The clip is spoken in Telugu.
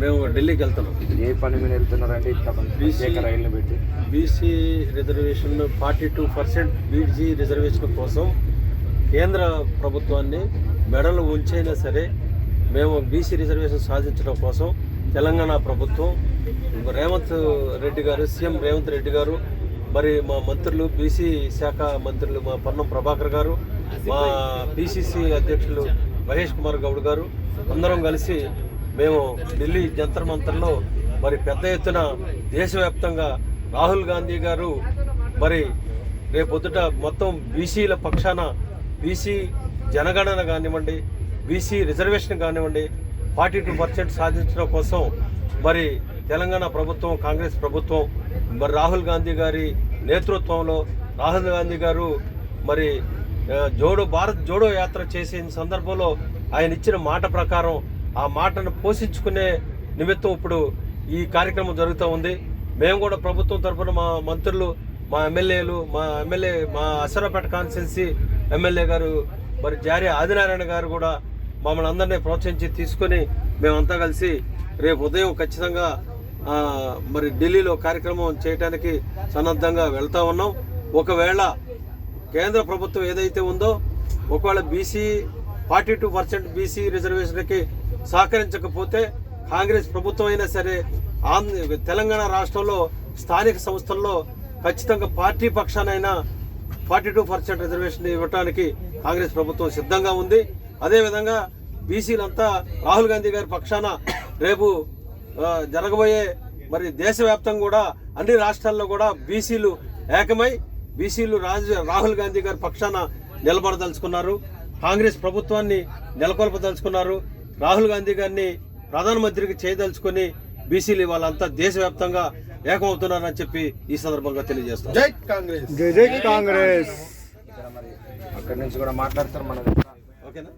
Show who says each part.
Speaker 1: మేము ఢిల్లీకి వెళ్తున్నాం.
Speaker 2: ఏ పని మీద వెళ్తున్నారంటే ప్రత్యేక రైళ్ళు పెట్టి?
Speaker 1: BC reservation forty two percent BC reservation కోసం కేంద్ర ప్రభుత్వాన్ని మెడలు ఉంచైనా సరే మేము బీసీ రిజర్వేషన్ సాధించడం కోసం తెలంగాణ ప్రభుత్వం రేవంత్ రెడ్డి గారు సీఎం రేవంత్ రెడ్డి గారు మరి మా మంత్రులు బీసీ శాఖ మంత్రులు మా పొన్నం ప్రభాకర్ గారు మా పిసిసి అధ్యక్షులు మహేష్ కుమార్ గౌడ్ గారు అందరం కలిసి మేము ఢిల్లీ జంతర్ మంతర్లో మరి పెద్ద ఎత్తున దేశవ్యాప్తంగా రాహుల్ గాంధీ గారు మరి రేపొద్దుట మొత్తం బీసీల పక్షాన బీసీ జనగణన కానివ్వండి బీసీ రిజర్వేషన్ కానివ్వండి ఫార్టీ టూ పర్సెంట్ సాధించడం కోసం మరి తెలంగాణ ప్రభుత్వం కాంగ్రెస్ ప్రభుత్వం మరి రాహుల్ గాంధీ గారి నేతృత్వంలో రాహుల్ గాంధీ గారు మరి జోడో భారత్ జోడో యాత్ర చేసిన సందర్భంలో ఆయన ఇచ్చిన మాట ప్రకారం ఆ మాటను పోషించుకునే నిమిత్తం ఇప్పుడు ఈ కార్యక్రమం జరుగుతూ ఉంది. మేము కూడా ప్రభుత్వం తరఫున మా మంత్రులు మా ఎమ్మెల్యేలు మా ఎమ్మెల్యే మా అసరాపేట కాన్స్టిట్యున్సీ ఎమ్మెల్యే గారు మరి జారీ ఆదినారాయణ గారు కూడా మమ్మల్ని అందరినీ ప్రోత్సహించి తీసుకొని మేమంతా కలిసి రేపు ఉదయం ఖచ్చితంగా మరి ఢిల్లీలో కార్యక్రమం చేయడానికి సన్నద్ధంగా వెళ్తా ఉన్నాం. ఒకవేళ కేంద్ర ప్రభుత్వం ఏదైతే ఉందో ఒకవేళ BC forty two percent BC రిజర్వేషన్కి సహకరించకపోతే కాంగ్రెస్ ప్రభుత్వం అయినా సరే ఆంధ్ర తెలంగాణ రాష్ట్రంలో స్థానిక సంస్థల్లో ఖచ్చితంగా పార్టీ పక్షానైనా ఫార్టీ టూ పర్సెంట్ రిజర్వేషన్ ఇవ్వడానికి కాంగ్రెస్ ప్రభుత్వం సిద్ధంగా ఉంది. అదేవిధంగా బీసీలంతా రాహుల్ గాంధీ గారి పక్షాన రేపు జరగబోయే మరి దేశవ్యాప్తంగా కూడా అన్ని రాష్ట్రాల్లో కూడా బీసీలు ఏకమై బీసీలు రాజు రాహుల్ గాంధీ గారి పక్షాన నిలబడదలుచుకున్నారు. కాంగ్రెస్ ప్రభుత్వాన్ని నెలకొల్పదలుచుకున్నారు. రాహుల్ గాంధీ గారిని ప్రధానమంత్రికి చేయదలుచుకొని బీసీలు వాళ్ళంతా దేశవ్యాప్తంగా ఏకమవుతున్నారని చెప్పి ఈ సందర్భంగా తెలియజేస్తాం.
Speaker 3: జై కాంగ్రెస్.
Speaker 4: జై జై కాంగ్రెస్
Speaker 2: అక్కడి నుంచి కూడా మాట్లాడతారు మన
Speaker 1: ఓకేనా?